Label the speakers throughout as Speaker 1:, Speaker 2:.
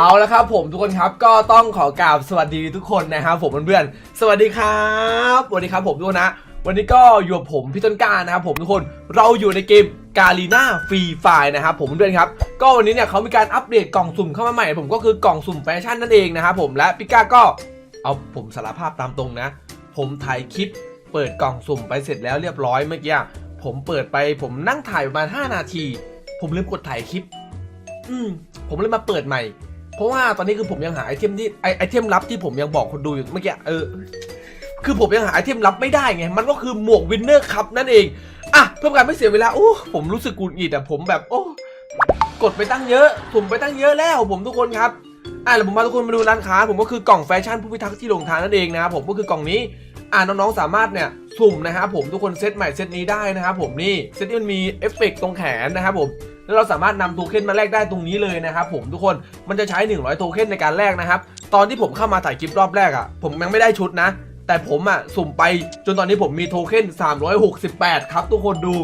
Speaker 1: เอาละครับผมทุกคนครับก็ต้องขอกราบสวัสดีทุกคนนะครับผมเพื่อนๆสวัสดีครับสวัสดีครับผมทุกคนนะวันนี้ก็อยู่กับผมพี่ต้นกล้านะครับผมทุกคนเราอยู่ในเกมกาลีนาฟรีไฟนะครับผมเพื่อนครับ ก็วันนี้เนี่ยเขามีการอัปเดตกล่องสุ่มเข้ามาใหม่ ผมก็คือกล่องสุ่มแฟชั่นนั่นเองนะครับผมและพี่ก้าก็เอาผมสารภาพตามตรงนะ ผมถ่ายคลิปเปิดกล่องสุ่มไปเสร็จแล้วเรียบร้อยเมื่อกี้ผมเปิดไปผมนั่งถ่ายประมาณ 5 นาที ผมลืมกดถ่ายคลิป อืมผมเลยมาเปิดใหม่ เพราะว่าตอนนี้คือผมยังหาไอเทมที่ไอไอเทมลับที่ผมยังบอกคนดูอยู่เมื่อกี้เออคือผมยังหาไอเทมลับไม่ได้ไง มันก็คือหมวกวินเนอร์คัพนั่นเองอะเพื่อการไม่เสียเวลาโอ้ผมรู้สึกกูดหงิดอะผมแบบโอ้กดไปตั้งเยอะผมไปตั้งเยอะแล้วผมทุกคนครับอะแล้วผมพาทุกคนมาดูร้านค้า ผมก็คือกล่องแฟชั่นผู้พิทักษ์ที่ลงทางนั่นเองนะครับผมก็คือกล่องนี้อ่าน้องๆสามารถเนี่ยสุ่มนะครับผมทุกคนเซตใหม่เซตนี้ได้นะครับผมนี่เซตที่มันมีเอฟเฟกต์ตรงแขนนะครับผม แล้วเราสามารถนำโทเค็นมาแลกได้ตรงนี้เลยนะครับผมทุกคนมันจะใช้ 100 โทเค็นในการแลกนะครับตอนที่ผมเข้ามาถ่ายคลิปรอบแรกอะ่ะผมยังไม่ได้ชุดนะ แต่ผมอะ่ะสุ่มไปจนตอนนี้ผมมีโทเค็น368 ครับ ทุกคนดู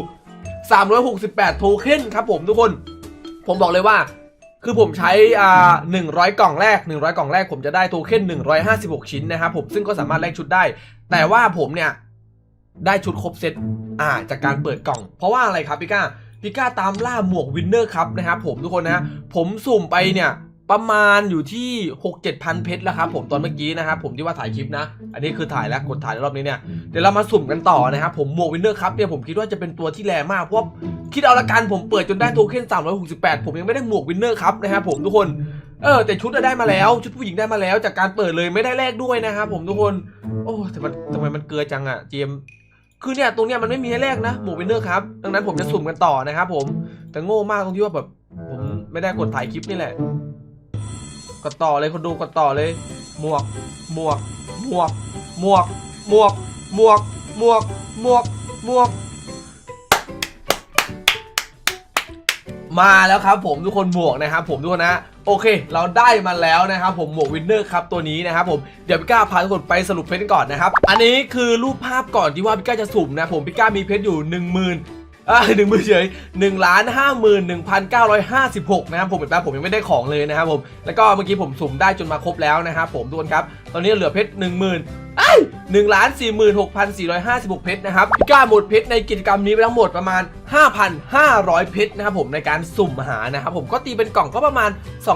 Speaker 1: 368 โทเค็นครับผมทุกคน ผมบอกเลยว่าคือผมใช้อ่า100กล่องแรก 100 กล่องแรกผมจะได้โทเค็น156 ชิ้นนะครับผมซึ่งก็สามารถแลกชุดได้ แต่ว่าผมเนี่ยได้ชุดครบเซตอ่าจากการเปิดกล่อง เพราะว่าอะไรครับพี่ก้า พี่ก้าตามล่าหมวกวินเนอร์ครับนะครับผมทุกคนนะผมสุ่มไปเนี่ยประมาณอยู่ที่ 6 7พันเพชรแล้วครับผมตอนเมื่อกี้นะครับผมที่ว่าถ่ายคลิปนะ อันนี้คือถ่ายแล้วกดถ่ายรอบนี้เนี่ยเดี๋ยวเรามาสุ่มกันต่อนะครับผมหมวกวินเนอร์ครับเนี่ยผมคิดว่าจะเป็นตัวที่แรงมากเพราะคิดเอาละกันผมเปิดจนได้โทเค็น368 ผมยังไม่ได้หมวกวินเนอร์ครับนะครับผมทุกคนเออแต่ชุดได้มาแล้ว ชุดผู้หญิงได้มาแล้ว จากการเปิดเลยไม่ได้แลกด้วยนะครับผมทุกคน โอ้แต่มันทำไมมันเกลือจังอะเจม คือเนี่ยตรงเนี้ยมันไม่มีให้แลกนะหมวกวินเนอร์ครับ ดังนั้นผมจะสุ่มกันต่อนะครับผม แต่โง่มากตรงที่ว่าแบบผมไม่ได้กดถ่ายคลิปนี่แหละ กดต่อเลยคนดูกดต่อเลย หมวก หมวก หมวก หมวก หมวก หมวก หมวก หมวก หมวกม มาแล้วครับผมทุกคนหมวกนะครับผมทุกคนนะโอเค เราได้มาแล้วนะครับผมหมวกวินเนอร์ครับตัวนี้นะครับผมเดี๋ยวพี่ก้าพาทุกคนไปสรุปเพชรก่อนนะครับอันนี้คือรูปภาพก่อนที่ว่าพี่ก้าจะสุ่มนะผมพี่ก้ามีเพชรอยู่ 1 0,000อ่าหนึ่งหมื่นเฉยหนึ่งล้านห้าหมื่นหนึ่งพันเก้าร้อยห้าสิบหกนะครับผมเห็นปะผมยังไม่ได้ของเลยนะครับผมแล้วก็เมื่อกี้ผมสุ่มได้จนมาครบแล้วนะครับผมทุกคนครับ ตอนนี้เหลือเพชรหนึ่งหมื่น หนึ่งล้านสี่หมื่นหกพันสี่ร้อยห้าสิบหกเพชรนะครับพี่ก้าหมดเพชรในกิจกรรมนี้ไปทั้งหมดประมาณ 5,500 เพชรนะครับผมในการสุ่มหานะครับผมก็ตีเป็นกล่องก็ประมาณ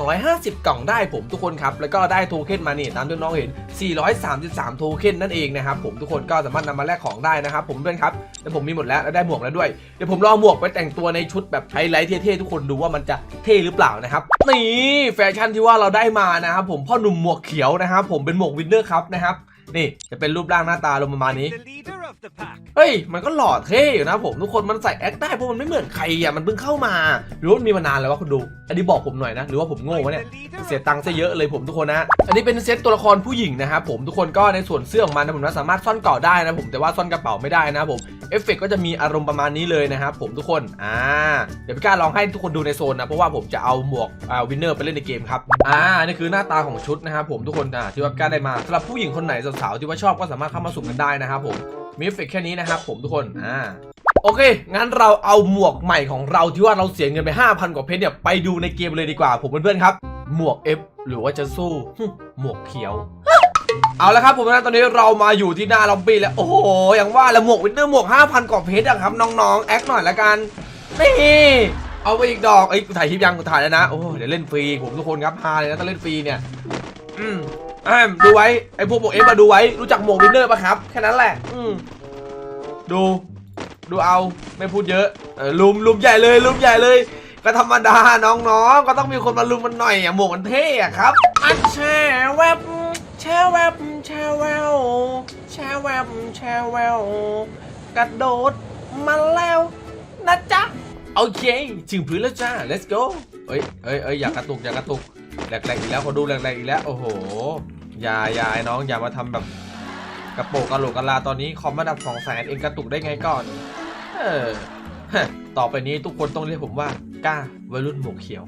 Speaker 1: 250 กล่องได้ผมทุกคนครับ แล้วก็ได้โทเค็นมานี่ตามที่น้องเห็น 433 โทเค็นนั่นเองนะครับผมทุกคนก็สามารถนำมาแลกของได้นะครับผมเพื่อนครับแต่ผมมีหมดแล้วและได้หมวกแล้วด้วยเดี๋ยวผมลองหมวกไปแต่งตัวในชุดแบบไฮไลท์เท่ๆทุกคนดูว่ามันจะเท่หรือเปล่านะครับนี่แฟชั่นที่ว่าเราได้มานะครับผมพ่อหนุ่มหมวกเขียวนะครับผมเป็นหมวกวินเนอร์ครับนะครับ นี่จะเป็นรูปร่างหน้าตาลงประมาณนี้
Speaker 2: The leader of the pack.
Speaker 1: เฮ้ย มันก็หล่อเท่อยู่นะผมทุกคนมันใส่แอคได้เพราะมันไม่เหมือนใครอะมันเพิ่งเข้ามา หรือว่ามันมีมานานแล้ววะคุณดู อันนี้บอกผมหน่อยนะ หรือว่าผมโง่วะเนี่ย
Speaker 2: The leader
Speaker 1: เสียตังค์ซะเยอะเลยผมทุกคนนะ อันนี้เป็นเซตตัวละครผู้หญิงนะครับผมทุกคนก็ในส่วนเสื้อของมันนะผมนะสามารถซ่อนเกาะได้นะผมแต่ว่าซ่อนกระเป๋าไม่ได้นะครับผมเอฟเฟกต์ก็จะมีอารมณ์ประมาณนี้เลยนะครับผมทุกคนอ่าเดี๋ยวพี่ก้าลองให้ทุกคนดูในโซนนะเพราะว่าผมจะเอาหมวกอ่าวินเนอร์ไปเล่นในเกมครับอ่านี่คือหน้าตาของชุดนะครับผมทุกคนอ่าที่ว่าพี่ก้าได้มาสำหรับผู้หญิงคนไหนสาวๆที่ว่าชอบก็สามารถเข้ามาสุ่มกันได้นะครับผม มีเอฟเฟกแค่นี้นะครับผมทุกคนอ่าโอเค งั้นเราเอาหมวกใหม่ของเราที่ว่าเราเสียเงินไป 5,000 กว่าเพชรเนี่ย ไปดูในเกมเลยดีกว่า ผมเพื่อนๆครับ หมวก F หรือว่าจะสู้ หมวกเขียว เอาละครับผมนะตอนนี้เรามาอยู่ที่หน้าล็อบบี้แล้ว โอ้โห อย่างว่าแล้วหมวกวินเตอร์หมวก 5,000 กว่าเพชรอะครับ น้องๆ แอคหน่อยละกัน นี่เอาไปอีกดอกเอ้ถ่ายคลิปยังถ่ายแล้วนะ โอ้เดี๋ยวเล่นฟรีผมทุกคนครับฮาเลยนะถ้าเล่นฟรีเนี่ย อืม อ่าดูไว้ ไอ้พวกหมวก F มาดูไว้ รู้จักหมวกวินเนอร์ปะครับ แค่นั้นแหละ อืมดู ดูเอา ไม่พูดเยอะเออลุมลุมใหญ่เลยลุมใหญ่เลย ก็ธรรมดาน้องๆ ก็ต้องมีคนมาลุมมันหน่อยอะหมวกมันเท่อะครับอันแช่แวบแช่แวบแช่แววแช่แวบแช่แววกระโดดมาแล้วนะจ๊ะ โอเค ถึงพื้นแล้วจ้า let's go เอ้ยเอ้ยเอ้ยอย่ากระตุกอย่ากระตุกแหลกๆอีกแล้วขอดูแหลกๆอีกแล้ว โอ้โห อย่าอย่าไอ้น้องอย่ามาทำแบบกระโปรงกระโหลกกระลาตอนนี้คอมระดับ2แสนเองกระตุกได้ไงก่อน เออต่อไปนี้ทุกคนต้องเรียกผมว่ากล้าวัยรุ่นหมวกเขียว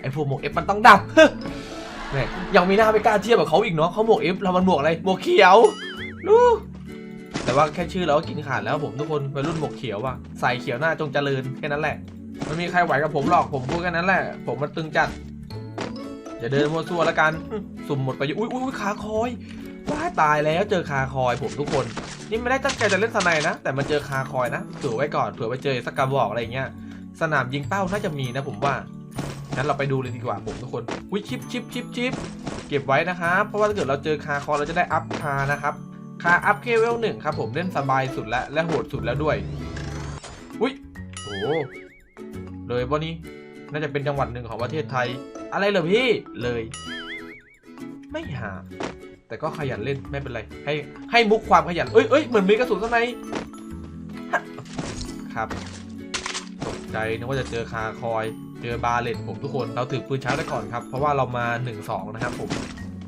Speaker 1: ไอ้พวกหมวกเอฟมันต้องดับแม่ยังมีหน้าไปกล้าเทียบกับเขาอีกเนาะเขาหมวกเอฟเรามันหมวกอะไรหมวกเขียวรู้แต่ว่าแค่ชื่อเราก็กินขาดแล้วผมทุกคนวัยรุ่นหมวกเขียวว่ะใส่เขียวหน้าจงเจริญแค่นั้นแหละไม่มีใครไหวกับผมหรอกผมพูดแค่นั้นแหละ ผมมันตึงจัดอย่าเดินมัวซั่วแล้วกัน สุ่มหมดไปอยู่อุ้ยอุ้ยอุ้ยคาคอยว้าตายแล้วเจอคาคอยผมทุกคน นี่ไม่ได้ตั้งใจจะเล่นสไนนะ แต่มันเจอคาคอยนะเผื่อไว้ก่อนเผื่อไปเจอสักกระบอกอะไรเงี้ยสนามยิงเป้าน่าจะมีนะผมว่างั้นเราไปดูเลยดีกว่าผมทุกคนอุ้ยชิปชิปชิปชิปเก็บไว้นะครับเพราะว่าถ้าเกิดเราเจอคาคอยเราจะได้อัพคานะครับคาอัพเคเวลหนึ่งครับผมเล่นสบายสุดแล้วและโหดสุดแล้วด้วยอุ้ยโอ้เลยวันนี้น่าจะเป็นจังหวัดหนึ่งของประเทศไทย อะไรเหรอพี่เลย ไม่หา แต่ก็ขยันเล่นไม่เป็นไร ให้ให้มุกความขยันเอ้ยเอ้ยเหมือนมีกระสุนข้างในครับตกใจนึกว่าจะเจอคาคอย เจอบาเลตผมทุกคนเราถือปืนช้าไว้ก่อนครับ เพราะว่าเรามา 1-2 นะครับผม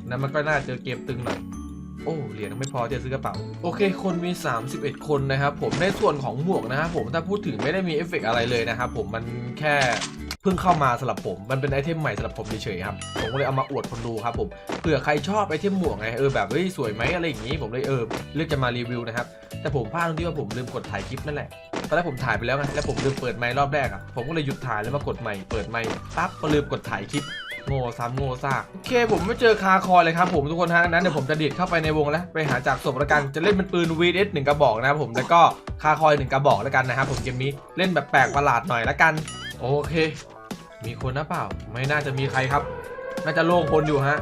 Speaker 1: นั้นมันก็น่าเจอเกมตึงหน่อยโอ้เหรียญไม่พอจะซื้อกระเป๋า โอเค คนมี 31 คนนะครับผมในส่วนของหมวกนะครับผมถ้าพูดถึงไม่ได้มีเอฟเฟกอะไรเลยนะครับผมมันแค่ เพิ่งเข้ามาสำหรับผม มันเป็นไอเทมใหม่สำหรับผมเฉยๆครับ ผมก็เลยเอามาอวดคนดูครับผม เผื่อใครชอบไอเทมหมวกไง เออแบบเฮ้ยสวยไหมอะไรอย่างงี้ ผมเลยเออเลือกจะมารีวิวนะครับ แต่ผมพลาดตรงที่ว่าผมลืมกดถ่ายคลิปนั่นแหละ ตอนแรกผมถ่ายไปแล้วไง แล้วผมลืมเปิดไมค์รอบแรกอะ ผมก็เลยหยุดถ่ายแล้วมากดใหม่ เปิดไมค์ปั๊บก็ลืมกดถ่ายคลิปโง่ซ้ำโง่ซากโอเคผมไม่เจอคาคอยเลยครับผมทุกคนฮะนั้นเดี๋ยวผมจะดีดเข้าไปในวงแล้ว ไปหาจากศพละกันจะเล่นเป็นปืน VS หนึ่งกระบอกนะครับผมแล้วก็คาคอยหนึ่งกระบอกแล้วกันนะครับผมเกมนี้เล่นแบบแปลกประหลาดหน่อยละกัน โอเค มีคนนะเปล่า ไม่น่าจะมีใครครับ น่าจะโล่งคนอยู่ฮะ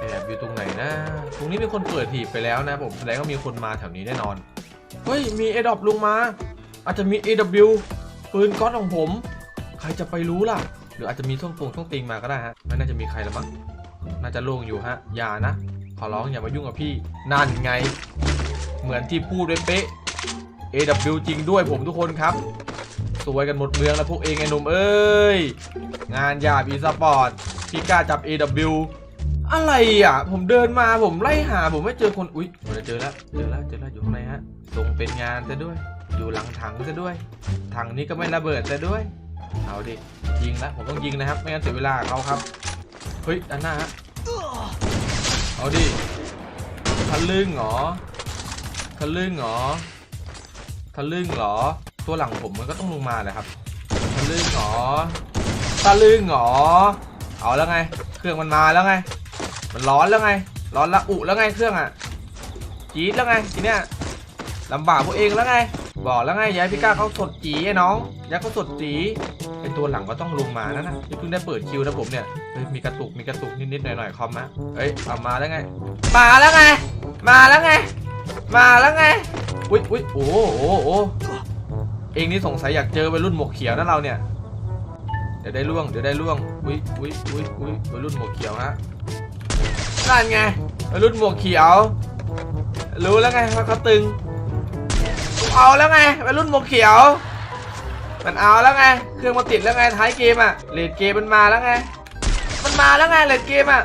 Speaker 1: แอบอยู่ตรงไหนนะ ตรงนี้มีคนเปิดหีบไปแล้วนะผมแสดงว่ามีคนมาแถวนี้แน่นอน เฮ้ย มีเอดอปลงมา อาจจะมี AW ปืนก้อนของผม ใครจะไปรู้ล่ะ หรืออาจจะมีท่วงตรงท่วงติงมาก็ได้ฮะ ไม่น่าจะมีใครแล้วมั้ง น่าจะโล่งอยู่ฮะ อย่านะ ขอร้องอย่ามายุ่งกับพี่ นั่นไง เหมือนที่พูดเลยเป๊ะ AW จริงด้วยผมทุกคนครับ สวยกันหมดเมืองแล้วพวกเองไอ้หนุ่มเอ้ย งานหยาบอีสปอร์ตพี่กล้าจับ AW อะไรอะ ผมเดินมาผมไล่หา ผมไม่เจอคนอุ๊ยผมจะเจอแล้วเจอแล้วเจอแล้วอยู่ข้างในฮะทรงเป็นงานซะด้วย อยู่หลังถังซะด้วย ถังนี้ก็ไม่ระเบิดซะด้วย เอาดิยิงแล้วผมต้องยิงนะครับ ไม่งั้นเสียเวลาเขาครับเฮ้ยด้านหน้าฮะเอาดิทะลึ่งเหรอทะลึ่งเหรอทะลึ่งเหรอ ตัวหลังผมมันก็ต้องลงมาแหละครับทะลึงหรอทะลึงหรอเอาแล้วไง เครื่องมันมาแล้วไง มันร้อนแล้วไง ร้อนละอุแล้วไงเครื่องอะจี๊ดแล้วไงทีเนี้ยลำบากพวกเองแล้วไง บอกแล้วไงยายพี่ก้าเขาสดจีไอ้น้องยายเขาสดจีไอตัวหลังก็ต้องลงมานะนะเพิ่งได้เปิดคิวนะผมเนี่ยมีกระตุกมีกระตุกนิดๆหน่อยๆคอมนะเอ้ยเอามาแล้วไง มาแล้วไง มาแล้วไง มาแล้วไง อุ้ยอุ้ยโอ้โหโอ้โห เองนี่สงสัยอยากเจอวัยรุ่นหมวกเขียวนะเราเนี่ย เดี๋ยวได้ล่วงเดี๋ยวได้ล่วงอุ้ยอุ้ยอุ้ยอุ้ยวัยรุ่นหมวกเขียวฮะนั่นไงวัยรุ่นหมวกเขียว รู้แล้วไงว่าเขาตึงเอาแล้วไงวัยรุ่นหมวกเขียว มันเอาแล้วไงเครื่องมาติดแล้วไงท้ายเกมอะเลดเกมมันมาแล้วไง มันมาแล้วไงเลดเกมอะ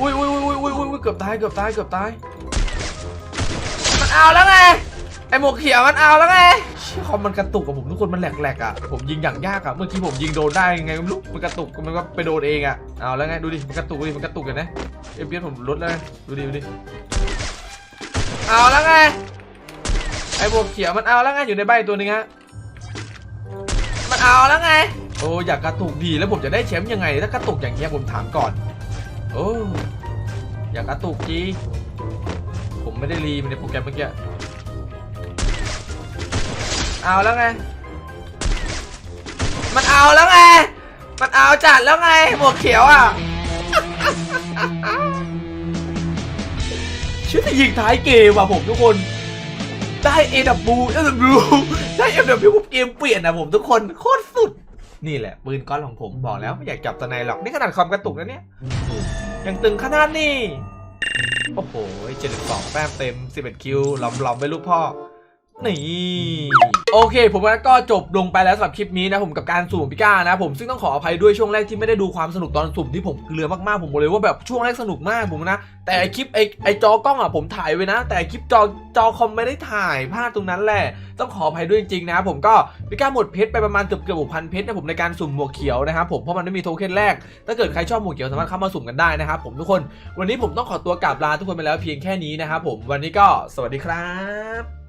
Speaker 1: อุ้ยอุ้ยอุ้ยอุ้ยอุ้ยอุ้ยเกือบตายเกือบตายเกือบตายมันเอาแล้วไง ไอหมวกเขียวมันเอาแล้วไงชี่คอมมันกระตุกกับผมทุกคนมันแหลกๆอะผมยิงอย่างยากอะเมื่อกี้ผมยิงโดนได้ยังไงไม่รู้มันกระตุกมันก็ไปโดนเองอะเอาแล้วไงดูดิมันกระตุกดิมันกระตุกเห็นไหมเอฟพีผมลดแล้วดูดิดูดิเอาแล้วไงไอ้บวกเขียวมันเอาแล้วไงอยู่ในใบตัวนึงฮะมันเอาแล้วไงโอ้อยากกระตุกดีแล้วผมจะได้แชมป์ยังไงถ้ากระตุกอย่างเงี้ยผมถามก่อน โอ้อยากกระตุกจีผมไม่ได้รีมันในโปรแกรมเมื่อกี้ เอาแล้วไง มันเอาแล้วไง มันเอาจัดแล้วไงหมวกเขียวอะชื่อจะยิงท้ายเกมว่ะผมทุกคน ได้ AW AW ได้ AW ปุ๊บเกมเปลี่ยนนะผมทุกคนโคตรสุด นี่แหละ ปืนก้อนของผมบอกแล้วไม่อยากจับตะไนหรอก นี่ขนาดความกระตุกนะเนี่ย ยังตึงขนาดนี้ โอ้โห72แต้มเต็ม11คิวหลอมๆไปลูกพ่อ นี่โอเค ผมว่าก็จบลงไปแล้วสำหรับคลิปนี้นะผมกับการสุ่มพิก้านะผมซึ่งต้องขออภัยด้วยช่วงแรกที่ไม่ได้ดูความสนุกตอนสุ่มที่ผมเกลือมากๆผมบอกเลยว่าแบบช่วงแรกสนุกมากผมนะ แต่คลิปไอไอจอกล้องอะผมถ่ายไว้นะ แต่คลิปจอจอคอมไม่ได้ถ่ายพลาดตรงนั้นแหละ ต้องขออภัยด้วยจริงๆนะผมก็พิก้าหมดเพชรไปประมาณเกือบเกือบหกพันเพชรนะผมในการสุ่มหมวกเขียวนะครับผมเพราะมันไม่มีโทเค็นแรก ถ้าเกิดใครชอบหมวกเขียวสามารถเข้ามาสุ่มกันได้นะครับผมทุกคนวันนี้ผมต้องขอตัวกราบลาทุกคนไปแล้วเพียงแค่นี้นะครับผมวันนี้ก็สวัสดีครับ